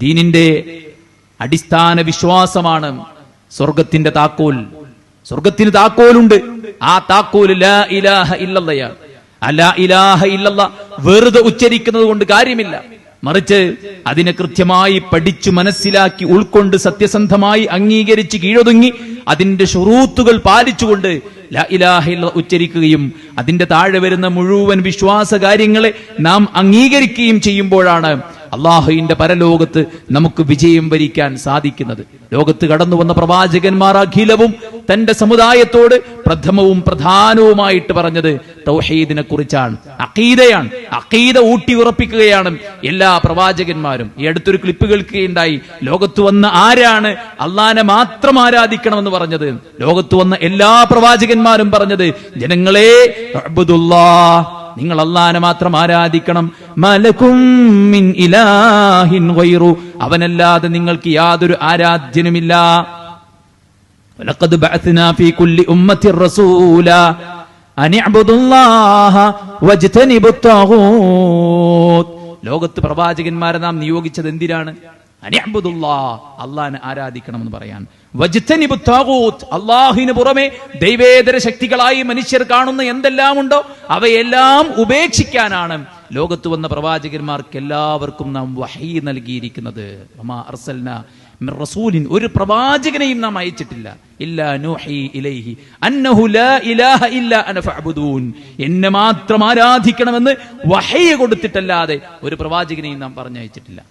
ദീനിന്റെ അടിസ്ഥാന വിശ്വാസമാണ് സ്വർഗത്തിന്റെ താക്കോൽ. സ്വർഗത്തിന് താക്കോലുണ്ട്. ആ താക്കോൽ ലാ ഇലാഹ ഇല്ലല്ലയാണ് അലാ ഇലാഹ ഇല്ലല്ല വെറുതെ ഉച്ചരിക്കുന്നത് കൊണ്ട് കാര്യമില്ല. മറിച്ച് അതിനെ കൃത്യമായി പഠിച്ചു മനസ്സിലാക്കി ഉൾക്കൊണ്ട് സത്യസന്ധമായി അംഗീകരിച്ച് കീഴൊതുങ്ങി അതിന്റെ ഷുറൂത്തുകൾ പാലിച്ചുകൊണ്ട് ഉച്ചരിക്കുകയും അതിന്റെ താഴെ വരുന്ന മുഴുവൻ വിശ്വാസ കാര്യങ്ങളെ നാം അംഗീകരിക്കുകയും ചെയ്യുമ്പോഴാണ് അള്ളാഹുവിന്റെ പരലോകത്ത് നമുക്ക് വിജയം വരിക്കാൻ സാധിക്കുന്നത്. ലോകത്ത് കടന്നു വന്ന പ്രവാചകന്മാർ അഖിലവും തന്റെ സമുദായത്തോട് പ്രഥമവും പ്രധാനവുമായിട്ട് പറഞ്ഞത് തൗഹീദിനെ കുറിച്ചാണ്. അഖീദയാണ്. അഖീദ ഊട്ടി ഉറപ്പിക്കുകയാണ് എല്ലാ പ്രവാചകന്മാരും. ഈ അടുത്തൊരു ക്ലിപ്പ് കേൾക്കുകയുണ്ടായി. ലോകത്ത് വന്ന ആരാണ് അള്ളാനെ മാത്രം ആരാധിക്കണമെന്ന് പറഞ്ഞത്? ലോകത്ത് വന്ന എല്ലാ പ്രവാചകന്മാരും പറഞ്ഞത് ജനങ്ങളെ അഅ്ബുദുല്ലാ നിങ്ങൾ അള്ളാനെ മാത്രം ആരാധിക്കണം. മലക്കും മിൻ ഇലാഹിൻ വൈറു അവനല്ലാതെ നിങ്ങൾക്ക് യാതൊരു ആരാധ്യനുമില്ല. ലോകത്ത് പ്രവാചകന്മാരെ നാം നിയോഗിച്ചത് എന്തിനാണ്? അള്ളാഹിനെ ആരാധിക്കണമെന്ന് പറയാൻ. അള്ളാഹിന് പുറമെ ദൈവേതര ശക്തികളായി മനുഷ്യർ കാണുന്ന എന്തെല്ലാം ഉണ്ടോ അവയെല്ലാം ഉപേക്ഷിക്കാനാണ് ലോകത്ത് വന്ന പ്രവാചകന്മാർക്ക് എല്ലാവർക്കും നാം വഹി നൽകിയിരിക്കുന്നത്. റസൂലിൻ ഒരു പ്രവാചകനെയും നാം അയച്ചിട്ടില്ല. എന്നെ മാത്രം ആരാധിക്കണമെന്ന് വഹയ കൊടുത്തിട്ടല്ലാതെ ഒരു പ്രവാചകനെയും നാം പറഞ്ഞയച്ചിട്ടില്ല.